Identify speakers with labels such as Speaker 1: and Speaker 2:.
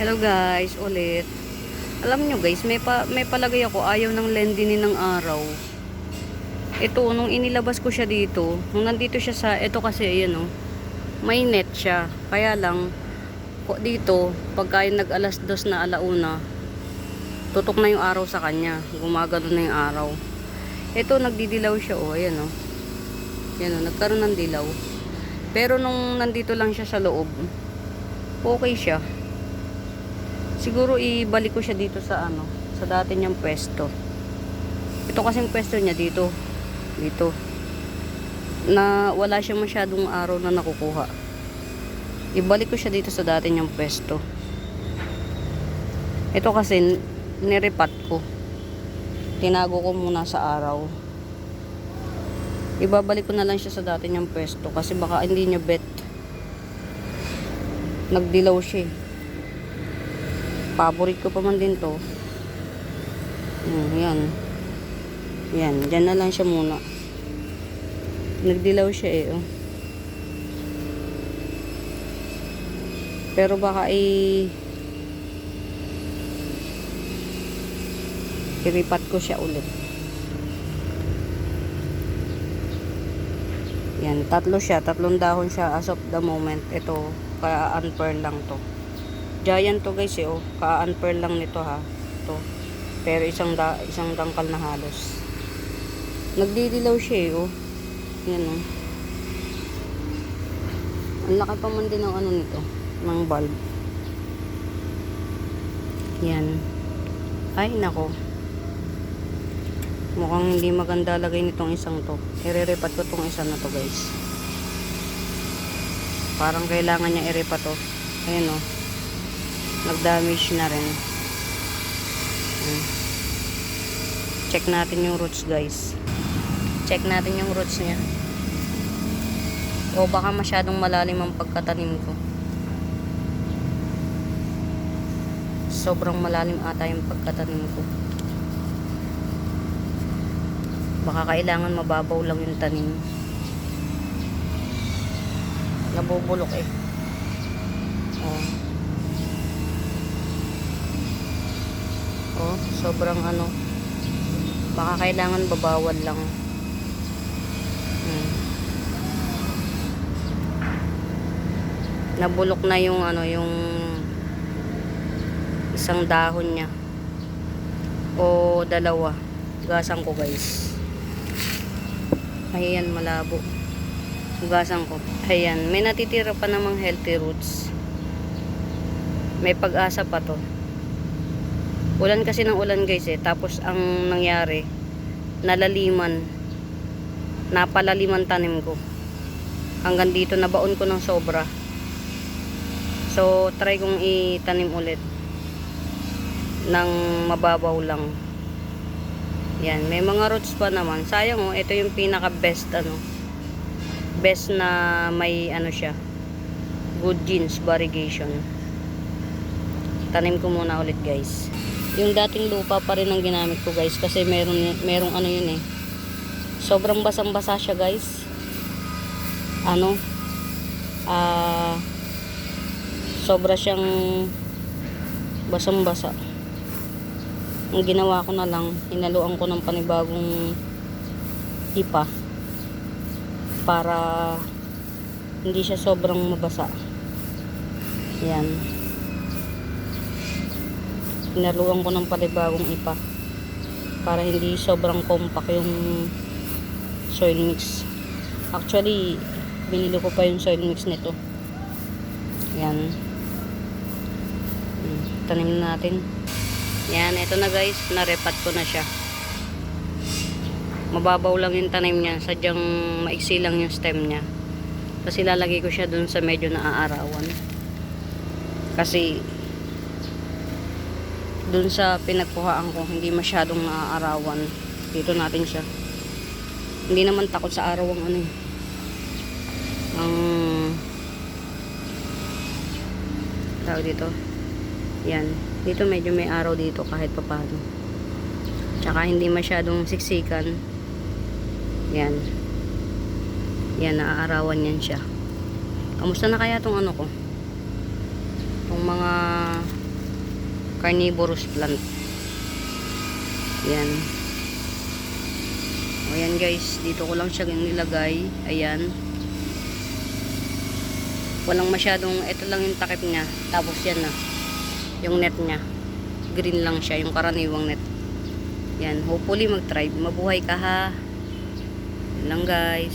Speaker 1: Hello guys, ulit. Alam nyo guys, may, pa, may palagay ako ayaw ng lendinin ng araw. Ito, nung inilabas ko siya dito, nung nandito siya sa, ito kasi, ayan o, may net siya. Kaya lang, dito, pagka yung nag-alas dos na alauna, tutok na yung araw sa kanya. Gumagano na yung araw. Ito, nagdidilaw siya o, ayan o. Yan o, nagkaroon ng dilaw. Pero nung nandito lang siya sa loob, okay siya. Siguro ibalik ko siya dito sa ano, sa dati niyang pwesto. Ito kasing pwesto niya dito. Dito. Na wala siya masyadong araw na nakukuha. Ibalik ko siya dito sa dati niyang pwesto. Ito kasi nirepat ko. Tinago ko muna sa araw. Ibabalik ko na lang siya sa dati niyang pwesto kasi baka hindi niya bet. Nagdilaw siya eh. Favorite ko pa man din to. Hmm, yan. Yan, dyan na lang siya muna. Nagdilaw siya eh. Oh. Pero baka i iripat ko siya ulit. Yan, tatlo siya, tatlong dahon siya as of the moment. Ito, kaya unpearl lang to. Giant to guys eh, oh. Ka-unpearl lang nito ha. To. Pero isang da isang dangkal na halos. Nagdidilaw siya eh, oh. Yan oh. Ang laki pa man din ng ano nito, ng bulb. Yan. Ay, nako. Mukhang hindi maganda lagay nitong isang to. Ire-repat ko tong isa na to guys. Parang kailangan niya i-repat to. Ayan oh nag-damage na rin. Check natin yung roots guys. Check natin yung roots niya. O baka masyadong malalim ang pagkatanim ko. Sobrang malalim ata yung pagkatanim ko. Baka kailangan mababaw lang yung tanim. Nabubulok eh. Oh. Sobrang ano. Baka kailangan babawal lang. Hmm. Nabulok na yung ano, yung isang dahon niya. O dalawa. Hugasan ko, guys. Ayan, malabo. Hugasan ko. Ayan, may natitira pa namang healthy roots. May pag-asa pa to. Ulan kasi ng ulan guys eh. Tapos ang nangyari, nalaliman. Napalaliman tanim ko. Hanggang dito nabaon ko ng sobra. So, try kong itanim ulit. Nang mababaw lang. Yan, may mga roots pa naman. Sayang oh, ito yung pinaka best ano. Best na may ano siya. Good genes variegation. Tanim ko muna ulit guys yung dating lupa pa rin ang ginamit ko guys kasi meron merong ano yun eh. Sobrang basang basa siya guys. Ano? Ah sobra siyang basang basa ang ginawa ko na lang inaluan ko ng panibagong ipa para hindi siya sobrang mabasa. Yan Pinaluan ko ng palibagong ipa para hindi sobrang compact yung soil mix. Actually, binili ko pa yung soil mix nito. Yan. Hmm, Tanim na natin. Yan, ito na guys. Narepat ko na siya. Mababaw lang yung tanim niya. Sadyang maiksi lang yung stem niya. Kasi lalagay ko siya dun sa medyo naaarawan. Kasi dun sa pinagkuhaan ko hindi masyadong naaarawan. Dito natin siya. Hindi naman takot sa araw ang ano eh. Ang tawag dito? Yan. Dito medyo may araw dito kahit papano. Tsaka hindi masyadong siksikan. Yan. Yan naaarawan yan siya. Kamusta na kaya tong ano ko? Tong mga carnivorous plant. Yan. O yan guys, dito ko lang siya nilagay. Ayan. Walang masyadong, ito lang yung takip niya. Tapos yan na. Yung net niya. Green lang siya, yung karaniwang net. Yan, hopefully mag-thrive. Mabuhay ka ha. Yan lang guys.